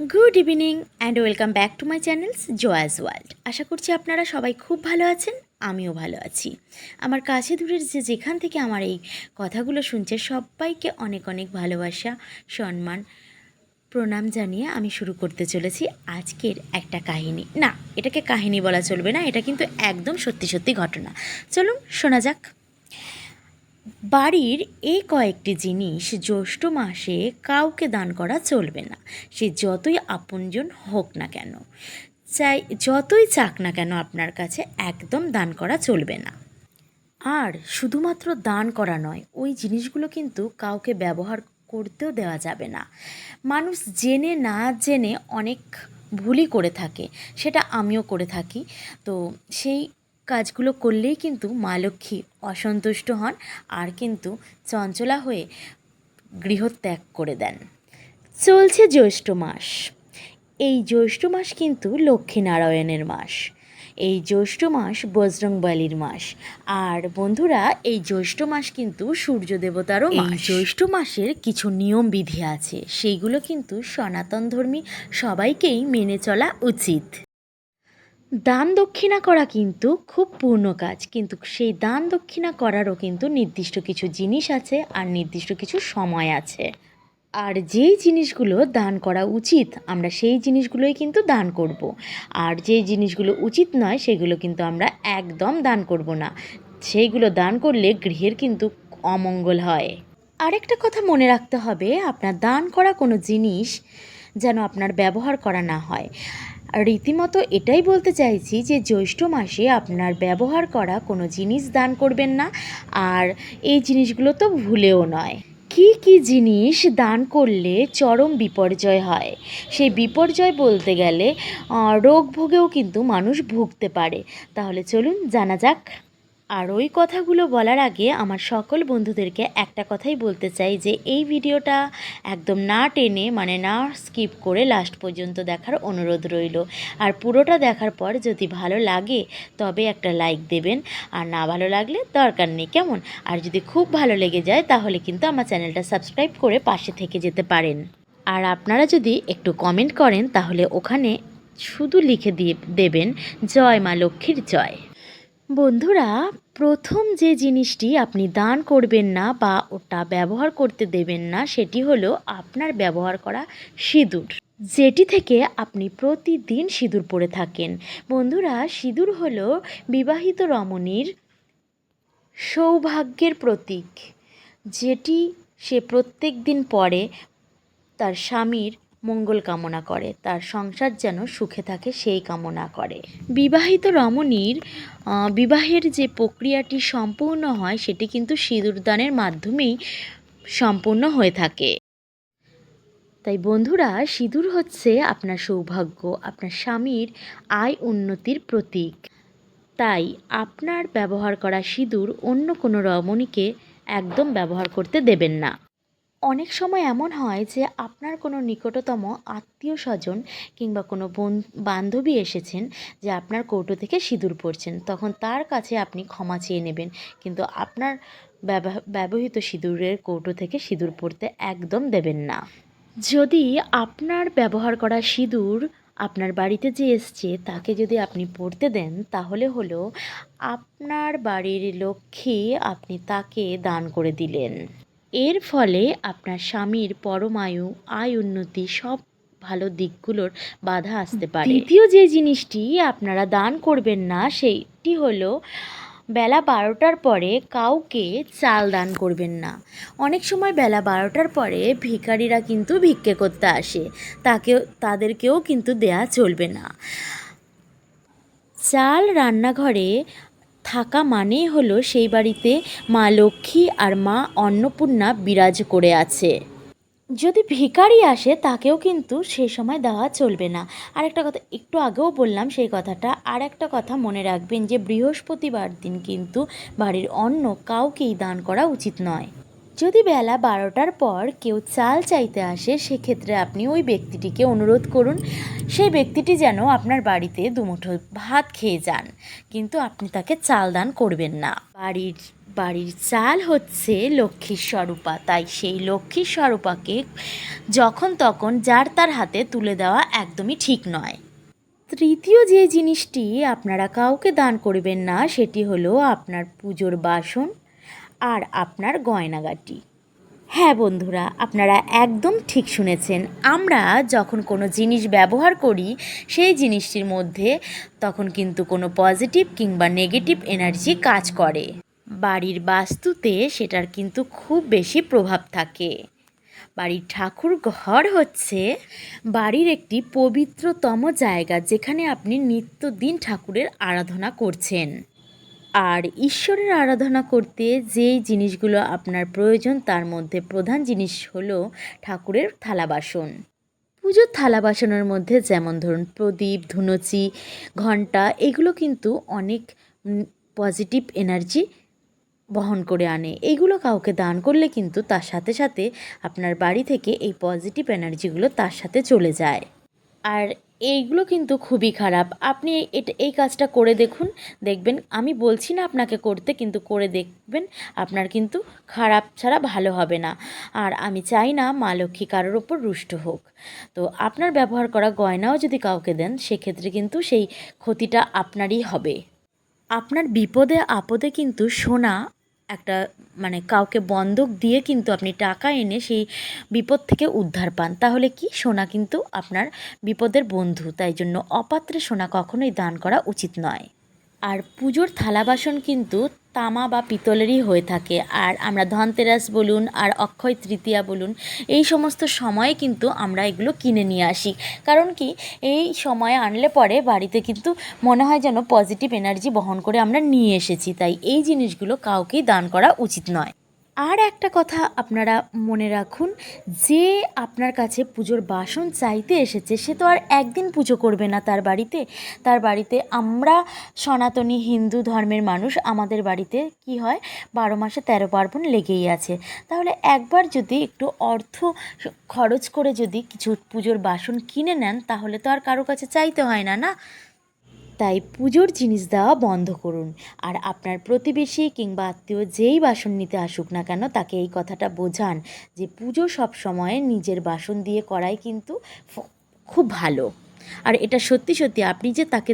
Good evening and welcome back to my channels Jaya's world. আশা করছি আপনারা সবাই খুব ভালো আছেন, আমিও ভালো আছি। আমার কাছে দূরের যে যেখান থেকে আমার এই কথাগুলো শুনছে, সবাইকে অনেক অনেক ভালোবাসা, সম্মান, প্রণাম জানিয়ে আমি শুরু করতে চলেছি আজকের একটা কাহিনী। না, এটাকে কাহিনী বলা চলবে না, এটা কিন্তু একদম সত্যি সত্যি ঘটনা। চলুন, শোনা যাক। বাড়ির এই কয়েকটি জিনিস জ্যৈষ্ঠ মাসে কাউকে দান করা চলবে না। সে যতই আপনজন হোক না কেন, চাই, যতই চাক না কেন আপনার কাছে একদম দান করা চলবে না। আর শুধুমাত্র দান করা নয়, ওই জিনিসগুলো কিন্তু কাউকে ব্যবহার করতেও দেওয়া যাবে না। মানুষ জেনে না জেনে অনেক ভুলই করে থাকে, সেটা আমিও করে থাকি। তো সেই কাজগুলো করলেই কিন্তু মা লক্ষ্মী অসন্তুষ্ট হন আর কিন্তু চঞ্চলা হয়ে গৃহত্যাগ করে দেন। চলছে জ্যৈষ্ঠ মাস। এই জ্যৈষ্ঠ মাস কিন্তু লক্ষ্মীনারায়ণের মাস। এই জ্যৈষ্ঠ মাস বজরংবলির মাস। আর বন্ধুরা এই জ্যৈষ্ঠ মাস কিন্তু সূর্য দেবতারও এই জ্যৈষ্ঠ মাসের কিছু নিয়ম বিধি আছে। সেইগুলো কিন্তু সনাতন ধর্মী সবাইকেই মেনে চলা উচিত। দান দক্ষিণা করা কিন্তু খুব পূর্ণ কাজ, কিন্তু সেই দান দক্ষিণা করারও কিন্তু নির্দিষ্ট কিছু জিনিস আছে আর নির্দিষ্ট কিছু সময় আছে। আর যেই জিনিসগুলো দান করা উচিত, আমরা সেই জিনিসগুলোই কিন্তু দান করব। আর যেই জিনিসগুলো উচিত নয়, সেগুলো কিন্তু আমরা একদম দান করব না। সেইগুলো দান করলে গৃহের কিন্তু অমঙ্গল হয়। আরেকটা কথা মনে রাখতে হবে, আপনার দান করা কোনো জিনিস যেন আপনার ব্যবহার করা না হয়। রীতিমতো এটাই বলতে চাইছি যে জ্যৈষ্ঠ মাসে আপনার ব্যবহার করা কোনো জিনিস দান করবেন না, আর এই জিনিসগুলো তো ভুলেও নয়। কি কি জিনিস দান করলে চরম বিপর্যয় হয়? সেই বিপর্যয় বলতে গেলে রোগ ভোগেও কিন্তু মানুষ ভুগতে পারে। তাহলে চলুন জানা যাক আর ওই কথাগুলো বলার আগে আমার সকল বন্ধুদেরকে একটা কথাই বলতে চাই যে এই ভিডিওটা একদম না টেনে মানে না স্কিপ করে লাস্ট পর্যন্ত দেখার অনুরোধ রইল। আর পুরোটা দেখার পর যদি ভালো লাগে, তবে একটা লাইক দেবেন। আর না ভালো লাগলে দরকার নেই, কেমন? আর যদি খুব ভালো লেগে যায়, তাহলে কিন্তু আমার চ্যানেলটা সাবস্ক্রাইব করে পাশে থেকে যেতে পারেন। আর আপনারা যদি একটু কমেন্ট করেন, তাহলে ওখানে শুধু লিখে দিয়ে দেবেন, জয় মা লক্ষ্মীর জয়। বন্ধুরা, প্রথম যে জিনিসটি আপনি দান করবেন না বা ওটা ব্যবহার করতে দেবেন না, সেটি হলো আপনার ব্যবহার করা সিঁদুর, যেটি থেকে আপনি প্রতিদিন সিঁদুর পরে থাকেন। বন্ধুরা, সিঁদুর হলো বিবাহিত রমণীর সৌভাগ্যের প্রতীক, যেটি সে প্রত্যেক দিন পরে তার স্বামীর মঙ্গল কামনা করে। তার সংসার যেন সুখে থাকে, সেই কামনা করে। বিবাহিত রমণীর বিবাহের যে প্রক্রিয়াটি সম্পূর্ণ হয়, সেটি কিন্তু সিঁদুরদানের মাধ্যমেই সম্পূর্ণ হয়ে থাকে। তাই বন্ধুরা, সিঁদুর হচ্ছে আপনার সৌভাগ্য, আপনার স্বামীর আয় উন্নতির প্রতীক। তাই আপনার ব্যবহার করা সিঁদুর অন্য কোনো রমণীকে একদম ব্যবহার করতে দেবেন না। অনেক সময় এমন হয় যে আপনার কোনো নিকটতম আত্মীয় স্বজন কিংবা কোনো বোন, বান্ধবী এসেছেন যে আপনার কৌটো থেকে সিঁদুর পরছেন তখন তার কাছে আপনি ক্ষমা চেয়ে নেবেন। কিন্তু আপনার ব্যবহ- ব্যবহৃত সিঁদুরের কৌটো থেকে সিঁদুর পরতে একদম দেবেন না। যদি আপনার ব্যবহার করা সিঁদুর আপনার বাড়িতে যে এসছে, তাকে যদি আপনি পড়তে দেন, তাহলে হলো আপনার বাড়ির লক্ষ্মী আপনি তাকে দান করে দিলেন। এর ফলে আপনার স্বামীর পরমায়ু, আয় উন্নতি সব ভালো দিকগুলোর বাধা আসতে পারে। দ্বিতীয় যে জিনিসটি আপনারা দান করবেন না, সেইটি হলো বেলা বারোটার পরে কাউকে চাল দান করবেন না। অনেক সময় বেলা বারোটার পরে ভিখারিরা কিন্তু ভিক্ষে করতে আসে। তাকেও, তাদেরকেও কিন্তু দেয়া চলবে না। চাল রান্নাঘরে থাকা মানেই হলো সেই বাড়িতে মা লক্ষ্মী আর মা অন্নপূর্ণা বিরাজ করে আছে। যদি ভিকারি আসে, তাকেও কিন্তু সেই সময় দেওয়া চলবে না। আর একটা কথা, একটু আগেও বললাম সেই কথাটা। আর একটা কথা মনে রাখবেন যে, বৃহস্পতিবার দিন কিন্তু বাড়ির অন্য কাউকেই দান করা উচিত নয়। যদি বেলা বারোটার পর কেউ চাল চাইতে আসে, সেক্ষেত্রে আপনি ওই ব্যক্তিটিকে অনুরোধ করুন, সেই ব্যক্তিটি যেন আপনার বাড়িতে দুমুঠো ভাত খেয়ে যান। কিন্তু আপনি তাকে চাল দান করবেন না। বাড়ির বাড়ির চাল হচ্ছে লক্ষ্মীর স্বরূপা। তাই সেই লক্ষ্মীর স্বরূপাকে যখন তখন যার তার হাতে তুলে দেওয়া একদমই ঠিক নয়। তৃতীয় যে জিনিসটি আপনারা কাউকে দান করবেন না, সেটি হলো আপনার পুজোর বাসন। আর আপনার গয়নাগাটি। হ্যাঁ বন্ধুরা, আপনারা একদম ঠিক শুনেছেন। আমরা যখন কোনো জিনিস ব্যবহার করি, সেই জিনিসটির মধ্যে তখন কিন্তু কোনো পজিটিভ কিংবা নেগেটিভ এনার্জি কাজ করে। বাড়ির বাস্তুতে সেটার কিন্তু খুব বেশি প্রভাব থাকে। বাড়ির ঠাকুর ঘর হচ্ছে বাড়ির একটি পবিত্রতম জায়গা, যেখানে আপনি নিত্যদিন ঠাকুরের আরাধনা করছেন। আর ঈশ্বরের আরাধনা করতে যেই জিনিসগুলো আপনার প্রয়োজন, তার মধ্যে প্রধান জিনিস হলো ঠাকুরের থালা বাসন। পুজোর থালা বাসনের মধ্যে যেমন ধরুন প্রদীপ, ধুনুচি, ঘণ্টা, এগুলো কিন্তু অনেক পজিটিভ এনার্জি বহন করে আনে। এইগুলো কাউকে দান করলে কিন্তু তার সাথে সাথে আপনার বাড়ি থেকে এই পজিটিভ এনার্জিগুলো তার সাথে চলে যায়। আর এইগুলো কিন্তু খুবই খারাপ। আপনি এটা, এই কাজটা করে দেখুন, দেখবেন আমি বলছি না আপনাকে করতে, কিন্তু করে দেখবেন আপনার কিন্তু খারাপ ছাড়া ভালো হবে না। আর আমি চাই না মা লক্ষ্মী কারোর ওপর রুষ্ট হোক। তো আপনার ব্যবহার করা গয়নাও যদি কাউকে দেন, সেক্ষেত্রে কিন্তু সেই ক্ষতিটা আপনারই হবে। আপনার বিপদে আপদে কিন্তু সোনা একটা মানে কাউকে বন্ধক দিয়ে কিন্তু আপনি টাকা এনে সেই বিপদ থেকে উদ্ধার পান। তাহলে কি? সোনা কিন্তু আপনার বিপদের বন্ধু। তাই জন্য অপাত্রে সোনা কখনোই দান করা উচিত নয়। আর পুজোর থালা বাসন কিন্তু তামা বা পিতলেরই হয়ে থাকে। আর আমরা ধনতেরাস বলুন, আর অক্ষয় তৃতীয়া বলুন, এই সমস্ত সময়ে কিন্তু আমরা এগুলো কিনে নিয়ে আসি। কারণ কি, এই সময়ে আনলে পরে বাড়িতে কিন্তু মনে হয় যেন পজিটিভ এনার্জি বহন করে আমরা নিয়ে এসেছি। তাই এই জিনিসগুলো কাউকেই দান করা উচিত নয়। আর একটা কথা আপনারা মনে রাখুন, যে আপনার কাছে পুজোর বাসন চাইতে এসেছে, সে তো আর একদিন পুজো করবে না তার বাড়িতে। তার বাড়িতে আমরা সনাতনী হিন্দু ধর্মের মানুষ, আমাদের বাড়িতে কি হয়, বারো মাসে তেরো পার্বণ লেগেই আছে। তাহলে একবার যদি একটু অর্থ খরচ করে যদি কিছু পুজোর বাসন কিনে নেন, তাহলে তো আর কারও কাছে চাইতে হয় না না? তাই পুজোর জিনিস দেওয়া বন্ধ করুন। আর আপনার প্রতিবেশী কিংবা আত্মীয় যেই বাসন নিতে আসুক না কেন, তাকে এই কথাটা বোঝান যে পুজো সব সময় নিজের বাসন দিয়ে করাই কিন্তু খুব ভালো। আর এটা সত্যি সত্যি আপনি যে তাকে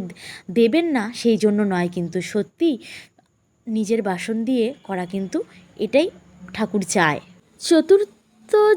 দেবেন না, সেই জন্য নয় কিন্তু সত্যি নিজের বাসন দিয়ে করা কিন্তু এটাই ঠাকুর চায়। চতুর্থ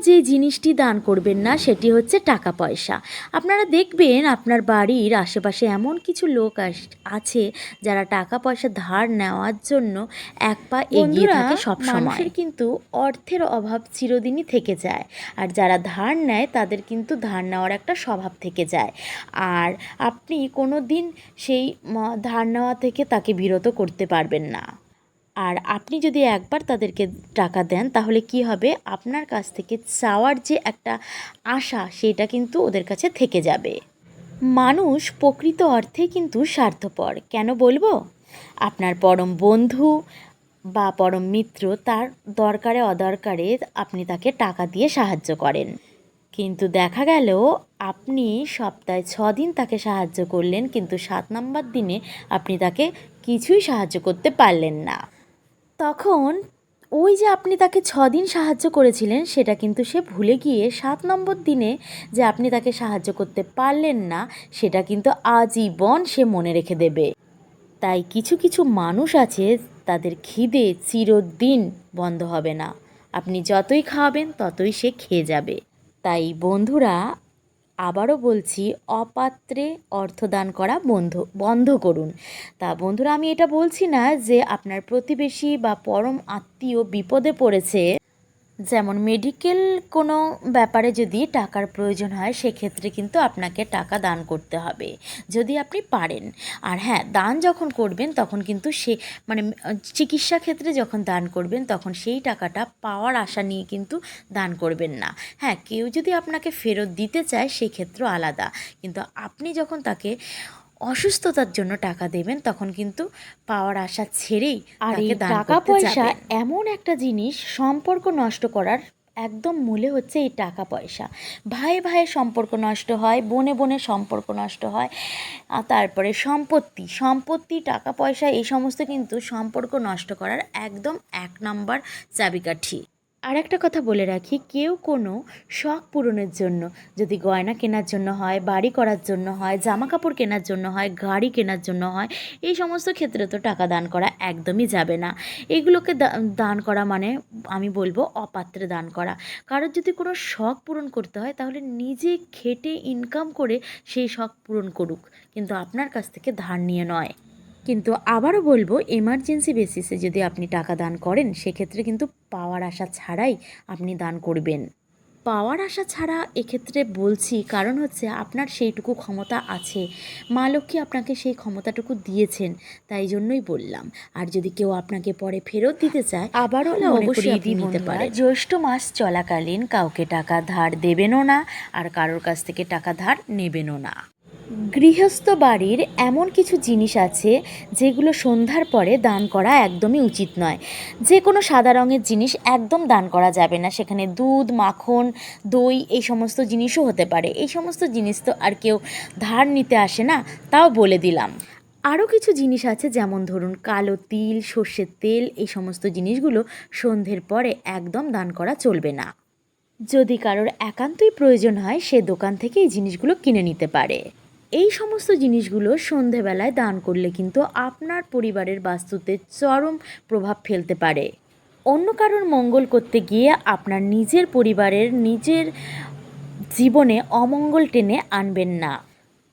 যে জিনিসটি দান করবেন না সেটি হচ্ছে টাকা পয়সা। আপনারা দেখবেন আপনার বাড়ির আশেপাশে এমন কিছু লোক আস- আছে যারা টাকা পয়সা ধার নেওয়ার জন্য এক পা এগিয়ে থাকে সব সময় কিন্তু অর্থের অভাব চিরদিনই থেকে যায়। আর যারা ধার নেয় তাদের কিন্তু ধার নেওয়ার একটা স্বভাব থেকে যায়। আর আপনি কোনো দিন সেই ধার নেওয়া থেকে তাকে বিরত করতে পারবেন না। আর আপনি যদি একবার তাদেরকে টাকা দেন, তাহলে কি হবে? আপনার কাছ থেকে চাওয়ার যে একটা আশা, সেটা কিন্তু ওদের কাছে থেকে যাবে। মানুষ প্রকৃত অর্থে কিন্তু স্বার্থপর। কেন বলব? আপনার পরম বন্ধু বা পরম মিত্র তার দরকারে অদরকারে আপনি তাকে টাকা দিয়ে সাহায্য করেন। কিন্তু দেখা গেল, আপনি সপ্তাহে ছ দিন তাকে সাহায্য করলেন, কিন্তু সাত নম্বর দিনে আপনি তাকে কিছুই সাহায্য করতে পারলেন না। তখন ওই যে আপনি তাকে দিন সাহায্য করেছিলেন, সেটা কিন্তু সে ভুলে গিয়ে সাত নম্বর দিনে যে আপনি তাকে সাহায্য করতে পারলেন না, সেটা কিন্তু আজীবন সে মনে রেখে দেবে। তাই কিছু কিছু মানুষ আছে, তাদের খিদে চিরদিন বন্ধ হবে না। আপনি যতই খাওয়াবেন, ততই সে খেয়ে যাবে। তাই বন্ধুরা আবারও বলছি, অপাত্রে অর্থদান করা বন্ধ বন্ধ করুন। তা বন্ধুরা, আমি এটা বলছি না যে আপনার প্রতিবেশী বা পরম আত্মীয় বিপদে পড়েছে। যেমন মেডিকেল কোনো ব্যাপারে যদি টাকার প্রয়োজন হয়, সেক্ষেত্রে কিন্তু আপনাকে টাকা দান করতে হবে, যদি আপনি পারেন। আর হ্যাঁ দান যখন করবেন, তখন কিন্তু সে মানে চিকিৎসা ক্ষেত্রে যখন দান করবেন, তখন সেই টাকাটা পাওয়ার আশা নিয়ে কিন্তু দান করবেন না। হ্যাঁ কেউ যদি আপনাকে ফেরত দিতে চায় সেই ক্ষেত্র আলাদা। কিন্তু আপনি যখন তাকে অসুস্থতার জন্য টাকা দেবেন তখন কিন্তু পাওয়ার আশা ছেড়েই আর এই টাকা পয়সা এমন একটা জিনিস সম্পর্ক নষ্ট করার একদম মূলে হচ্ছে এই টাকা পয়সা। ভাই ভাইয়ের সম্পর্ক নষ্ট হয় বনে বনে সম্পর্ক নষ্ট হয় আর তারপরে সম্পত্তি। সম্পত্তি টাকা পয়সা এই সমস্ত কিন্তু সম্পর্ক নষ্ট করার একদম এক নম্বর চাবিকাঠি। আর একটা কথা বলে রাখি, কেউ কোনো শখ পূরণের জন্য, যদি গয়না কেনার জন্য হয়, বাড়ি করার জন্য হয় জামা কাপড় কেনার জন্য হয়, গাড়ি কেনার জন্য হয়, এই সমস্ত ক্ষেত্রে তো টাকা দান করা একদমই যাবে না। এগুলোকে দান করা মানে আমি বলব অপাত্রে দান করা। কারোর যদি কোনো শখ পূরণ করতে হয়, তাহলে নিজে খেটে ইনকাম করে সেই শখ পূরণ করুক। কিন্তু আপনার কাছ থেকে ধার নিয়ে নয়। কিন্তু আবারও বলব এমার্জেন্সি বেসিসে যদি আপনি টাকা দান করেন, সেক্ষেত্রে কিন্তু পাওয়ার আশা ছাড়াই আপনি দান করবেন। পাওয়ার আশা ছাড়া এক্ষেত্রে বলছি কারণ হচ্ছে আপনার সেইটুকু ক্ষমতা আছে। মা লক্ষ্মী আপনাকে সেই ক্ষমতাটুকু দিয়েছেন তাই জন্যই বললাম। আর যদি কেউ আপনাকে পরে ফেরত দিতে চায় আবারও অবশ্যই আপনি নিতে পারে জ্যৈষ্ঠ মাস চলাকালীন কাউকে টাকা ধার দেবেনও না আর কারোর কাছ থেকে টাকা ধার নেবেনও না। গৃহস্থ বাড়ির এমন কিছু জিনিস আছে যেগুলো সন্ধ্যার পরে দান করা একদমই উচিত নয়। যে কোনো সাদা রঙের জিনিস একদম দান করা যাবে না। সেখানে দুধ, মাখন, দই এই সমস্ত জিনিসও হতে পারে। এই সমস্ত জিনিস তো আর কেউ ধার নিতে আসে না, তাও বলে দিলাম। আরও কিছু জিনিস আছে যেমন ধরুন কালো তিল, সর্ষের তেল এই সমস্ত জিনিসগুলো সন্ধ্যের পরে একদম দান করা চলবে না। যদি কারোর একান্তই প্রয়োজন হয় সে দোকান থেকে এই জিনিসগুলো কিনে নিতে পারে। এই সমস্ত জিনিসগুলো সন্ধেবেলায় দান করলে কিন্তু আপনার পরিবারের বাস্তুতে চরম প্রভাব ফেলতে পারে। অন্য কারোর মঙ্গল করতে গিয়ে আপনার নিজের পরিবারের নিজের জীবনে অমঙ্গল টেনে আনবেন না।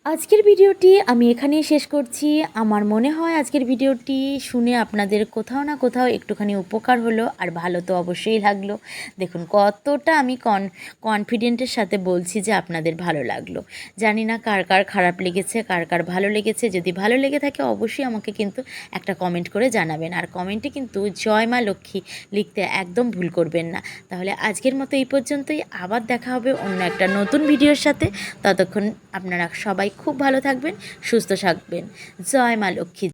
আজকের ভিডিওটি আমি এখানেই শেষ করছি। আমার মনে হয় আজকের ভিডিওটি শুনে আপনাদের কোথাও না কোথাও একটুখানি উপকার হলো, আর ভালো তো অবশ্যই লাগল। দেখুন, কতটা আমি কন কনফিডেন্টের সাথে বলছি যে আপনাদের ভালো লাগল। জানি না কার কার খারাপ লেগেছে, কার কার ভালো লেগেছে। যদি ভালো লেগে থাকে, অবশ্যই আমাকে কিন্তু একটা কমেন্ট করে জানাবেন। আর কমেন্টে কিন্তু জয় মা লক্ষ্মী লিখতে একদম ভুল করবেন না। তাহলে আজকের মতো এই পর্যন্তই। আবার দেখা হবে অন্য একটা নতুন ভিডিওর সাথে। ততক্ষণ আপনারা সবাই খুব ভালো থাকবেন সুস্থ থাকবেন। জয় মা লক্ষ্মী।